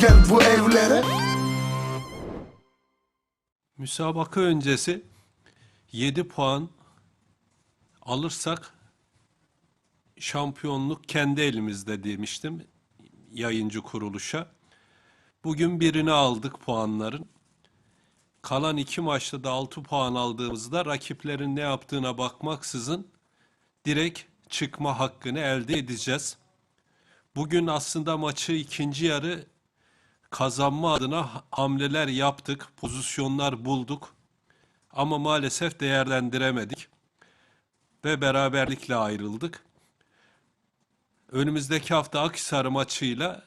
gel bu evlere Müsabaka öncesi 7 puan alırsak şampiyonluk kendi elimizde demiştim yayıncı kuruluşa. Bugün birini aldık puanların. Kalan iki maçta da 6 puan aldığımızda rakiplerin ne yaptığına bakmaksızın direkt çıkma hakkını elde edeceğiz. Bugün aslında maçı ikinci yarı kazanma adına ha- hamleler yaptık, pozisyonlar bulduk. Ama maalesef değerlendiremedik ve beraberlikle ayrıldık. Önümüzdeki hafta Akhisar maçıyla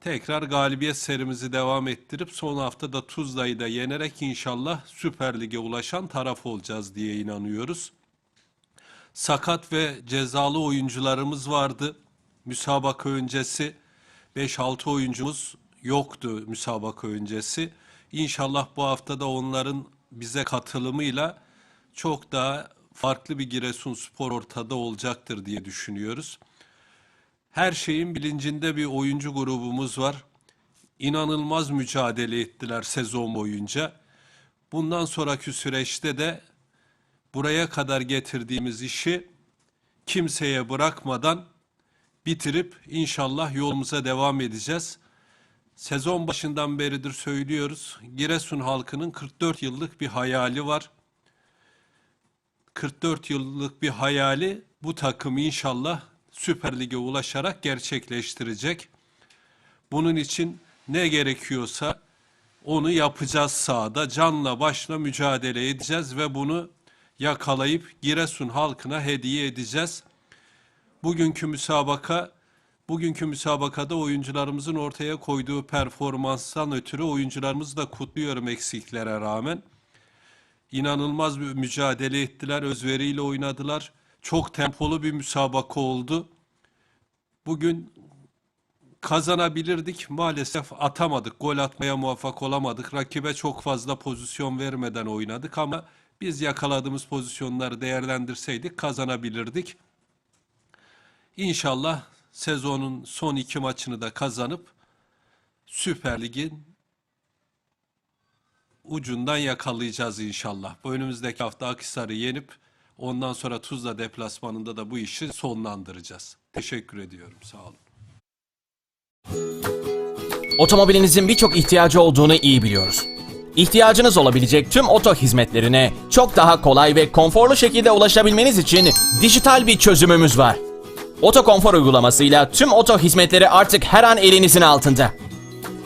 tekrar galibiyet serimizi devam ettirip son hafta da Tuzla'yı da yenerek inşallah Süper Lig'e ulaşan taraf olacağız diye inanıyoruz. Sakat ve cezalı oyuncularımız vardı. Müsabaka öncesi 5-6 oyuncumuz yoktu müsabaka öncesi. İnşallah bu hafta da onların bize katılımıyla çok daha farklı bir Giresunspor ortada olacaktır diye düşünüyoruz. Her şeyin bilincinde bir oyuncu grubumuz var. İnanılmaz mücadele ettiler sezon boyunca. Bundan sonraki süreçte de buraya kadar getirdiğimiz işi kimseye bırakmadan bitirip inşallah yolumuza devam edeceğiz. Sezon başından beridir söylüyoruz. Giresun halkının 44 yıllık bir hayali var. 44 yıllık bir hayali bu takım inşallah Süper Lig'e ulaşarak gerçekleştirecek. Bunun için ne gerekiyorsa onu yapacağız sahada. Canla başla mücadele edeceğiz ve bunu yakalayıp Giresun halkına hediye edeceğiz. Bugünkü müsabaka bugünkü müsabakada oyuncularımızın ortaya koyduğu performanstan ötürü oyuncularımızı da kutluyorum eksiklere rağmen. İnanılmaz bir mücadele ettiler, özveriyle oynadılar. Çok tempolu bir müsabaka oldu. Bugün kazanabilirdik. Maalesef atamadık. Gol atmaya muvaffak olamadık. Rakibe çok fazla pozisyon vermeden oynadık ama biz yakaladığımız pozisyonları değerlendirseydik kazanabilirdik. İnşallah sezonun son iki maçını da kazanıp Süper Lig'in ucundan yakalayacağız inşallah. Bu önümüzdeki hafta Akhisar'ı yenip ondan sonra Tuzla deplasmanında da bu işi sonlandıracağız. Teşekkür ediyorum. Sağ olun. Otomobilinizin birçok ihtiyacı olduğunu iyi biliyoruz. İhtiyacınız olabilecek tüm oto hizmetlerine çok daha kolay ve konforlu şekilde ulaşabilmeniz için dijital bir çözümümüz var. Oto Konfor uygulamasıyla tüm oto hizmetleri artık her an elinizin altında.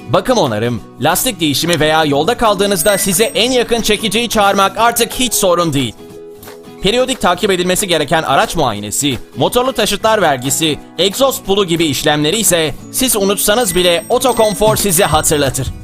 Bakım onarım, lastik değişimi veya yolda kaldığınızda size en yakın çekiciyi çağırmak artık hiç sorun değil. Periyodik takip edilmesi gereken araç muayenesi, motorlu taşıtlar vergisi, egzoz pulu gibi işlemleri ise siz unutsanız bile Otokonfor size hatırlatır.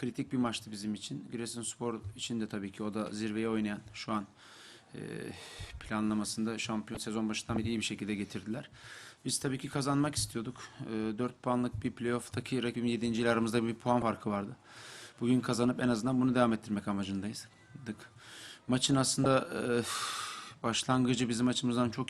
Kritik bir maçtı bizim için. Giresunspor için de tabii ki o da zirveye oynayan şu an e, planlamasında şampiyon sezon başından beri iyi bir şekilde getirdiler. Biz tabii ki kazanmak istiyorduk. E, 4 puanlık bir playoff'taki rakibim 7. ile aramızda bir puan farkı vardı. Bugün kazanıp en azından bunu devam ettirmek amacındayız. Maçın aslında e, başlangıcı bizim açımızdan çok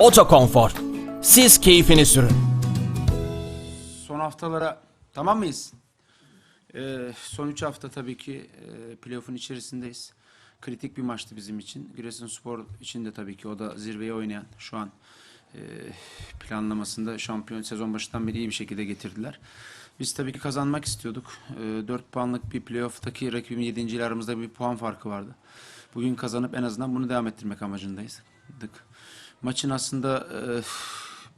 Otokonfor. Siz keyfini sürün. Son haftalara tamam mıyız? Ee, son 3 hafta tabii ki e, playoff'un içerisindeyiz. Kritik bir maçtı bizim için. Giresunspor için de tabii ki o da zirveye oynayan şu an e, planlamasında şampiyon sezon başından beri iyi bir şekilde getirdiler. Biz tabii ki kazanmak istiyorduk. E, 4 puanlık bir playoff'taki rakibim 7. ile aramızda bir puan farkı vardı. Bugün kazanıp en azından bunu devam ettirmek amacındayız. Maçın aslında e,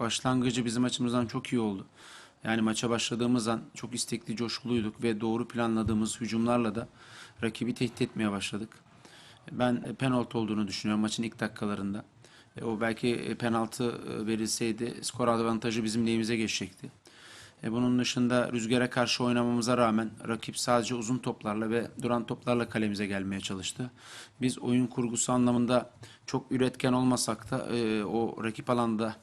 başlangıcı bizim açımızdan çok iyi oldu. Yani maça başladığımız an çok istekli, coşkuluyduk ve doğru planladığımız hücumlarla da rakibi tehdit etmeye başladık. Ben e, penaltı olduğunu düşünüyorum maçın ilk dakikalarında. E, O belki e, penaltı verilseydi skor avantajı bizim lehimize geçecekti. E, Bunun dışında rüzgara karşı oynamamıza rağmen rakip sadece uzun toplarla ve duran toplarla kalemize gelmeye çalıştı. Biz oyun kurgusu anlamında çok üretken olmasak da e, o rakip alanda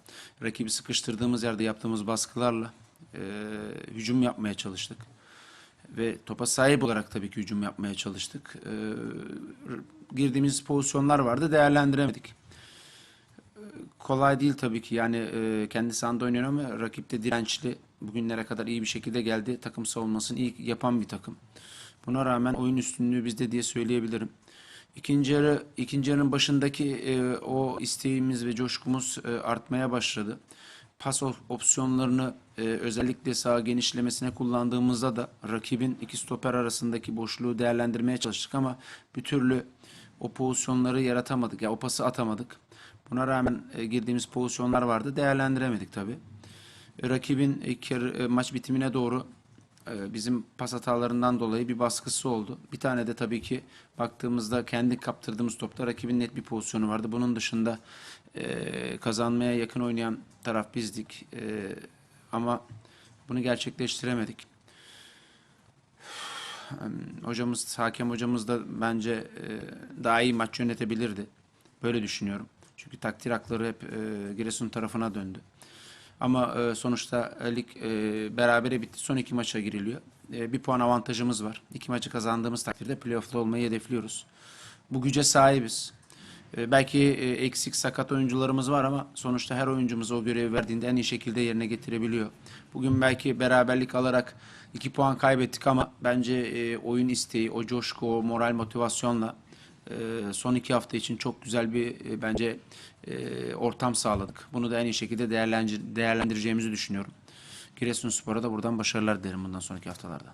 rakibi sıkıştırdığımız yerde yaptığımız baskılarla e, hücum yapmaya çalıştık. Ve topa sahip olarak tabii ki hücum yapmaya çalıştık. E, girdiğimiz pozisyonlar vardı değerlendiremedik kolay değil tabii ki. Yani e, kendi sahanda oynuyor ama rakip de dirençli. Bugünlere kadar iyi bir şekilde geldi. Takım savunmasını iyi yapan bir takım. Buna rağmen oyun üstünlüğü bizde diye söyleyebilirim. İkinci yarı, ikinci yarının başındaki e, o isteğimiz ve coşkumuz e, artmaya başladı. Pas op- opsiyonlarını e, özellikle sağ genişlemesine kullandığımızda da rakibin iki stoper arasındaki boşluğu değerlendirmeye çalıştık ama bir türlü o pozisyonları yaratamadık. Ya o pası atamadık. Buna rağmen e, girdiğimiz pozisyonlar vardı. Değerlendiremedik tabii. E, Rakibin yarı, e, maç bitimine doğru e, bizim pas hatalarından dolayı bir baskısı oldu. Bir tane de tabii ki baktığımızda kendi kaptırdığımız topta rakibin net bir pozisyonu vardı. Bunun dışında e, kazanmaya yakın oynayan taraf bizdik. E, ama bunu gerçekleştiremedik. Hocamız, hakem hocamız da bence e, daha iyi maç yönetebilirdi. Böyle düşünüyorum. Çünkü takdir hakları hep e, Giresun tarafına döndü. Ama e, sonuçta e, lig e, berabere bitti. Son iki maça giriliyor. E, bir puan avantajımız var. İki maçı kazandığımız takdirde playoff'ta olmayı hedefliyoruz. Bu güce sahibiz. E, belki e, eksik sakat oyuncularımız var ama sonuçta her oyuncumuz o görevi verdiğinde en iyi şekilde yerine getirebiliyor. Bugün belki beraberlik alarak iki puan kaybettik ama bence e, oyun isteği, o coşku, o moral motivasyonla son iki hafta için çok güzel bir e, bence e, ortam sağladık. Bunu da en iyi şekilde değerlendir- değerlendireceğimizi düşünüyorum. Giresunspor'a da buradan başarılar dilerim bundan sonraki haftalarda.